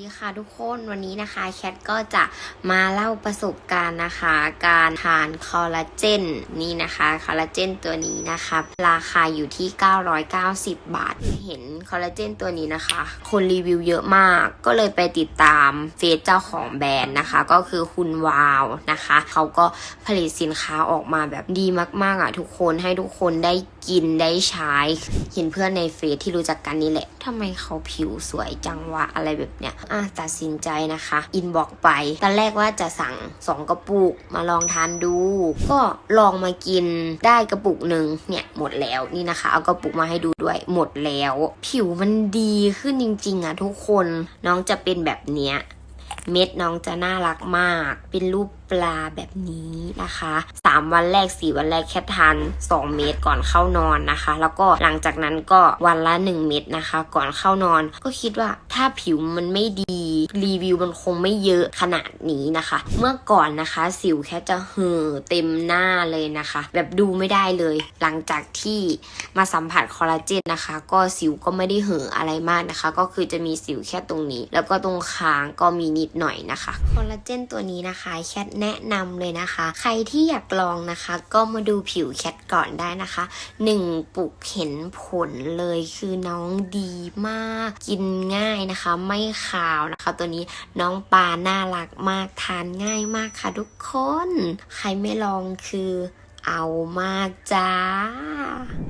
ดีค่ะทุกคนวันนี้นะคะแคทก็จะมาเล่าประสบการณ์นะคะ การทานคอลลาเจนนี่นะคะคอลลาเจนตัวนี้นะคะราคาอยู่ที่ 990 บาท เห็นคอลลาเจนตัวนี้นะคะ คนรีวิวเยอะมาก ก็เลยไปติดตามเฟซเจ้าของแบรนด์นะคะ ก็คือคุณวาวนะคะเขาก็ผลิตสินค้าออกมาแบบดีมากๆอะทุกคนให้ทุกคนได้กินได้ใช้เห็นเพื่อนในเฟซที่รู้จักกันนี่แหละทำไมเขาผิวสวยจังวะอะไรแบบเนี้ยอะตัดสินใจนะคะ อินบอกไป ตอนแรกว่าจะสั่ง 2 กระปุกมาลองทานดู ก็ลองมากินได้กระปุกหนึ่งเนี่ยหมดแล้วนี่นะคะ เอากระปุกมาให้ดูด้วยหมดแล้ว ผิวมันดีขึ้นจริงๆอะทุกคนน้องจะเป็นแบบเนี้ยเม็ดน้องจะน่ารักมาก เป็นรูป ปลาแบบนี้นะคะ 3 วันแรก 4 วันแรกแค่ทาน 2 เม็ดก่อนเข้านอนนะคะ แล้วก็หลังจากนั้นก็วันละ 1 เม็ดนะคะ ก่อนเข้านอน ก็คิดว่าถ้าผิวมันไม่ดีรีวิวมันคงไม่เยอะขนาดนี้นะคะ เมื่อก่อนนะคะสิวแค่จะเห่อเต็มหน้าเลยนะคะ แบบดูไม่ได้เลย หลังจากที่มาสัมผัสคอลลาเจนนะคะ ก็สิวก็ไม่ได้เห่ออะไรมากนะคะ ก็คือจะมีสิวแค่ตรงนี้ แล้วก็ตรงคางก็มีนิดหน่อยนะคะคอลลาเจนตัวนี้นะคะแคทแนะนำเลยนะคะ ใครที่อยากลองนะคะ ก็มาดูผิวแคทก่อนได้นะคะหนึ่งปุกเห็นผลเลยคือน้องดีมาก กินง่ายนะคะ ไม่ขาวนะคะ ตัวนี้น้องปลาน่ารักมากทานง่ายมากค่ะทุกคน ใครไม่ลองคือเอามากจ้า